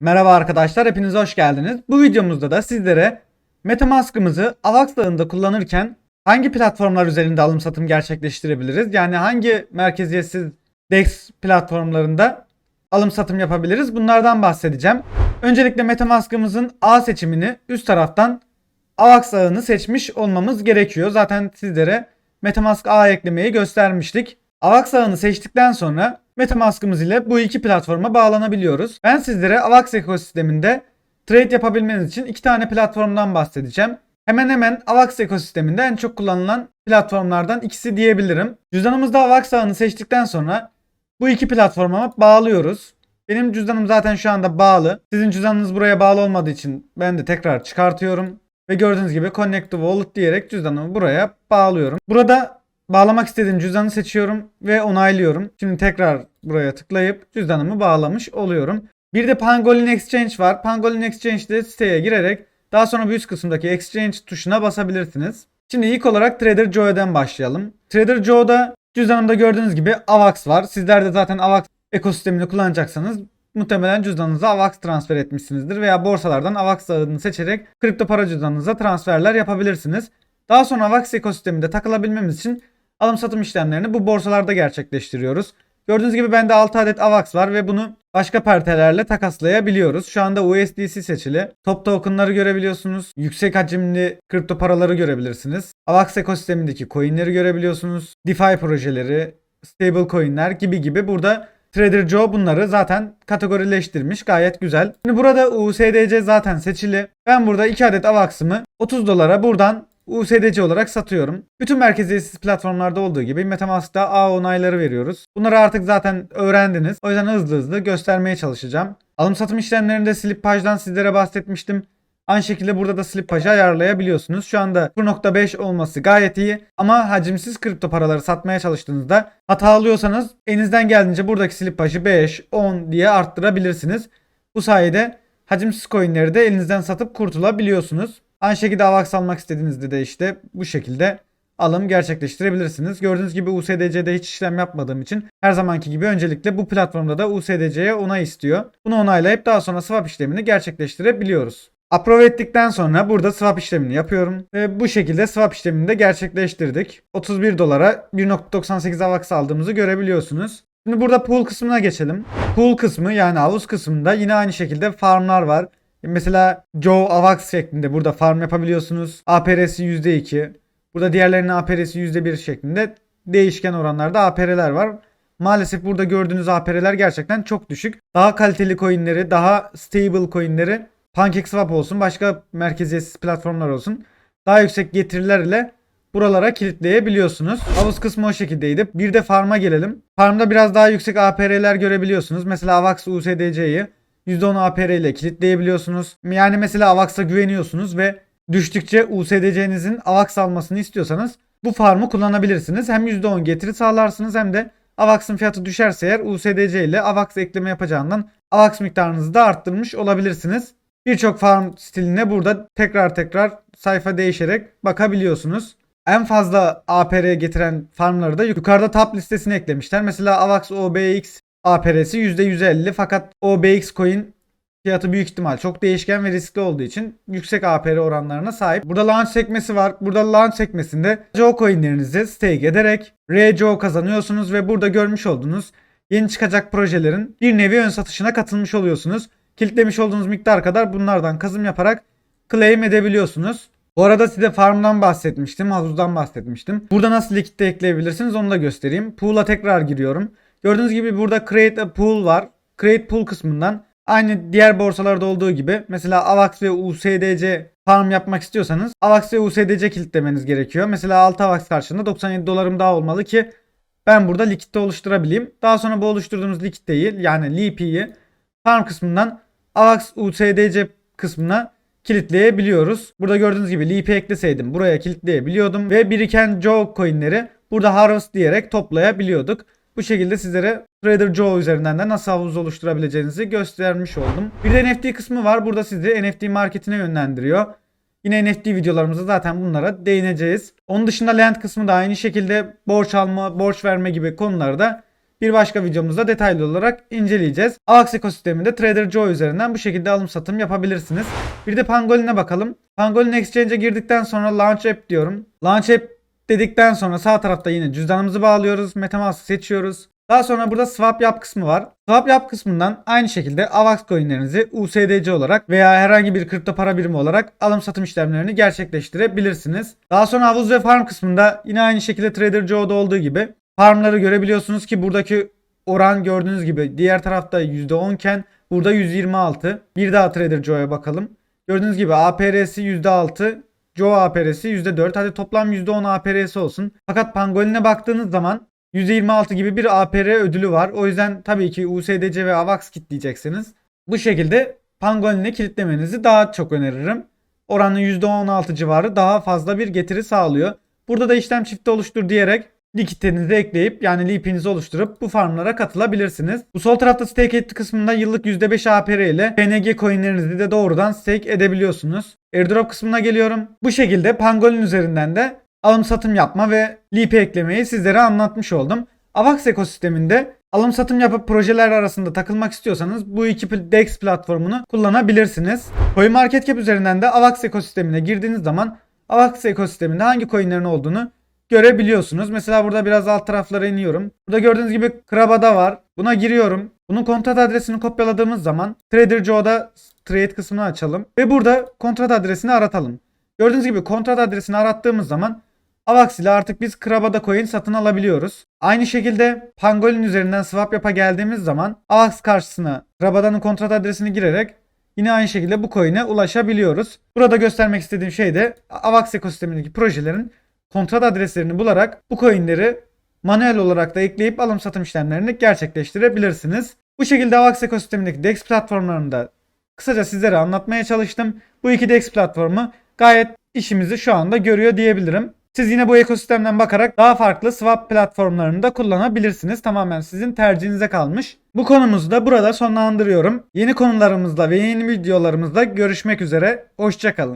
Merhaba arkadaşlar, hepiniz hoş geldiniz. Bu videomuzda da sizlere Metamask'ımızı AVAX ağında kullanırken hangi platformlar üzerinde alım satım gerçekleştirebiliriz? Yani hangi merkeziyetsiz DEX platformlarında alım satım yapabiliriz? Bunlardan bahsedeceğim. Öncelikle Metamask'ımızın A seçimini üst taraftan AVAX ağını seçmiş olmamız gerekiyor. Zaten sizlere Metamask A eklemeyi göstermiştik. AVAX ağını seçtikten sonra Metamask'ımız ile bu iki platforma bağlanabiliyoruz. Ben sizlere AVAX ekosisteminde trade yapabilmeniz için iki tane platformdan bahsedeceğim. Hemen hemen AVAX ekosisteminde en çok kullanılan platformlardan ikisi diyebilirim. Cüzdanımızda AVAX ağını seçtikten sonra bu iki platforma bağlıyoruz. Benim cüzdanım zaten şu anda bağlı. Sizin cüzdanınız buraya bağlı olmadığı için ben de tekrar çıkartıyorum. Ve gördüğünüz gibi Connect Wallet diyerek cüzdanımı buraya bağlıyorum. Burada bağlamak istediğim cüzdanı seçiyorum ve onaylıyorum. Şimdi tekrar buraya tıklayıp cüzdanımı bağlamış oluyorum. Bir de Pangolin Exchange var. Pangolin Exchange'de siteye girerek daha sonra bir üst kısımdaki Exchange tuşuna basabilirsiniz. Şimdi ilk olarak Trader Joe'den başlayalım. Trader Joe'da cüzdanımda gördüğünüz gibi AVAX var. Sizler de zaten AVAX ekosistemini kullanacaksanız muhtemelen cüzdanınıza AVAX transfer etmişsinizdir veya borsalardan AVAX ağını seçerek kripto para cüzdanınıza transferler yapabilirsiniz. Daha sonra AVAX ekosisteminde takılabilmemiz için alım satım işlemlerini bu borsalarda gerçekleştiriyoruz. Gördüğünüz gibi bende 6 adet AVAX var ve bunu başka paritelerle takaslayabiliyoruz. Şu anda USDC seçili. Top tokenları görebiliyorsunuz. Yüksek hacimli kripto paraları görebilirsiniz. AVAX ekosistemindeki coinleri görebiliyorsunuz. DeFi projeleri, stable coinler gibi gibi burada Trader Joe bunları zaten kategorileştirmiş. Gayet güzel. Şimdi burada USDC zaten seçili. Ben burada 2 adet AVAX'ımı 30 dolara buradan USDC olarak satıyorum. Bütün merkeziyetsiz platformlarda olduğu gibi Metamask'ta A onayları veriyoruz. Bunları artık zaten öğrendiniz. O yüzden hızlı hızlı göstermeye çalışacağım. Alım satım işlemlerinde slip pajdan sizlere bahsetmiştim. Aynı şekilde burada da slip pajı ayarlayabiliyorsunuz. Şu anda 0.5 olması gayet iyi. Ama hacimsiz kripto paraları satmaya çalıştığınızda hata alıyorsanız elinizden geldiğince buradaki slip pajı 5, 10 diye arttırabilirsiniz. Bu sayede hacimsiz coinleri de elinizden satıp kurtulabiliyorsunuz. Aynı şekilde AVAX almak istediğinizde de işte bu şekilde alım gerçekleştirebilirsiniz. Gördüğünüz gibi USDC'de hiç işlem yapmadığım için her zamanki gibi öncelikle bu platformda da USDC'ye onay istiyor. Bunu onaylayıp daha sonra swap işlemini gerçekleştirebiliyoruz. Approve ettikten sonra burada swap işlemini yapıyorum. Ve bu şekilde swap işlemini de gerçekleştirdik. 31 dolara 1.98 AVAX aldığımızı görebiliyorsunuz. Şimdi burada pool kısmına geçelim. Pool kısmı yani havuz kısmında yine aynı şekilde farmlar var. Mesela Joe Avax şeklinde burada farm yapabiliyorsunuz. APR'si %2. Burada diğerlerinin APR'si %1 şeklinde değişken oranlarda APR'ler var. Maalesef burada gördüğünüz APR'ler gerçekten çok düşük. Daha kaliteli coinleri, daha stable coinleri PancakeSwap olsun, başka merkeziyetsiz platformlar olsun. Daha yüksek getiriler ile buralara kilitleyebiliyorsunuz. Havuz kısmı o şekildeydi. Bir de farm'a gelelim. Farm'da biraz daha yüksek APR'ler görebiliyorsunuz. Mesela Avax USDC'yi %10 APR ile kilitleyebiliyorsunuz. Yani mesela AVAX'a güveniyorsunuz ve düştükçe USDC'nizin AVAX almasını istiyorsanız bu farmı kullanabilirsiniz. Hem %10 getiri sağlarsınız hem de AVAX'ın fiyatı düşerse eğer USDC ile AVAX ekleme yapacağından AVAX miktarınızı da arttırmış olabilirsiniz. Birçok farm stiline burada tekrar tekrar sayfa değişerek bakabiliyorsunuz. En fazla APR getiren farmları da yukarıda top listesine eklemişler. Mesela AVAX OBX APR'si %150 fakat OBX coin fiyatı büyük ihtimal çok değişken ve riskli olduğu için yüksek APR oranlarına sahip. Burada launch sekmesi var. Burada launch sekmesinde Joe coinlerinizi stake ederek RJO kazanıyorsunuz ve burada görmüş olduğunuz yeni çıkacak projelerin bir nevi ön satışına katılmış oluyorsunuz. Kilitlemiş olduğunuz miktar kadar bunlardan kazım yaparak claim edebiliyorsunuz. Bu arada size farmdan bahsetmiştim, havuzdan bahsetmiştim. Burada nasıl likitte ekleyebilirsiniz onu da göstereyim. Pool'a tekrar giriyorum. Gördüğünüz gibi burada create a pool var. Create pool kısmından aynı diğer borsalarda olduğu gibi mesela AVAX ve USDC farm yapmak istiyorsanız AVAX ve USDC kilitlemeniz gerekiyor. Mesela 6 AVAX karşılığında 97 dolarım daha olmalı ki ben burada likitte oluşturabileyim. Daha sonra bu oluşturduğumuz likitteyi yani LP'yi farm kısmından AVAX USDC kısmına kilitleyebiliyoruz. Burada gördüğünüz gibi LP ekleseydim buraya kilitleyebiliyordum ve biriken Joe coinleri burada harvest diyerek toplayabiliyorduk. Bu şekilde sizlere Trader Joe üzerinden de nasıl havuz oluşturabileceğinizi göstermiş oldum. Bir de NFT kısmı var. Burada sizi NFT marketine yönlendiriyor. Yine NFT videolarımızda zaten bunlara değineceğiz. Onun dışında land kısmı da aynı şekilde borç alma, borç verme gibi konularda bir başka videomuzda detaylı olarak inceleyeceğiz. AVAX ekosisteminde Trader Joe üzerinden bu şekilde alım satım yapabilirsiniz. Bir de Pangolin'e bakalım. Pangolin Exchange'e girdikten sonra Launch App diyorum. Launch App dedikten sonra sağ tarafta yine cüzdanımızı bağlıyoruz. Metamask seçiyoruz. Daha sonra burada swap yap kısmı var. Swap yap kısmından aynı şekilde AVAX coinlerinizi USDC olarak veya herhangi bir kripto para birimi olarak alım satım işlemlerini gerçekleştirebilirsiniz. Daha sonra havuz ve farm kısmında yine aynı şekilde Trader Joe'da olduğu gibi farmları görebiliyorsunuz ki buradaki oran gördüğünüz gibi diğer tarafta %10 iken burada 126. Bir daha Trader Joe'ya bakalım. Gördüğünüz gibi APR'si %6, Joe APR'si %4. Hadi toplam %10 APR'si olsun. Fakat Pangolin'e baktığınız zaman %26 gibi bir APR ödülü var. O yüzden tabii ki USDC ve AVAX kilitleyeceksiniz. Bu şekilde Pangolin'e kilitlemenizi daha çok öneririm. Oranın %16 civarı daha fazla bir getiri sağlıyor. Burada da işlem çifti oluştur diyerek likitlerinizi ekleyip yani lipinizi oluşturup bu farmlara katılabilirsiniz. Bu sol tarafta stake etti kısmında yıllık %5 APR ile PNG coinlerinizi de doğrudan stake edebiliyorsunuz. Airdrop kısmına geliyorum. Bu şekilde Pangolin üzerinden de alım satım yapma ve lipi eklemeyi sizlere anlatmış oldum. Avax ekosisteminde alım satım yapıp projeler arasında takılmak istiyorsanız bu iki DEX platformunu kullanabilirsiniz. CoinMarketCap üzerinden de Avax ekosistemine girdiğiniz zaman Avax ekosisteminde hangi coinlerin olduğunu görebiliyorsunuz. Mesela burada biraz alt taraflara iniyorum. Burada gördüğünüz gibi Krabada var. Buna giriyorum. Bunun kontrat adresini kopyaladığımız zaman Trader Joe'da trade kısmını açalım. Ve burada kontrat adresini aratalım. Gördüğünüz gibi kontrat adresini arattığımız zaman Avax ile artık biz Krabada coin satın alabiliyoruz. Aynı şekilde Pangolin üzerinden swap yapa geldiğimiz zaman Avax karşısına Krabada'nın kontrat adresini girerek yine aynı şekilde bu coin'e ulaşabiliyoruz. Burada göstermek istediğim şey de Avax ekosistemindeki projelerin kontrat adreslerini bularak bu coinleri manuel olarak da ekleyip alım satım işlemlerini gerçekleştirebilirsiniz. Bu şekilde Avax ekosistemindeki DEX platformlarını da kısaca sizlere anlatmaya çalıştım. Bu iki DEX platformu gayet işimizi şu anda görüyor diyebilirim. Siz yine bu ekosistemden bakarak daha farklı swap platformlarını da kullanabilirsiniz. Tamamen sizin tercihinize kalmış. Bu konumuzu da burada sonlandırıyorum. Yeni konularımızla ve yeni videolarımızla görüşmek üzere. Hoşçakalın.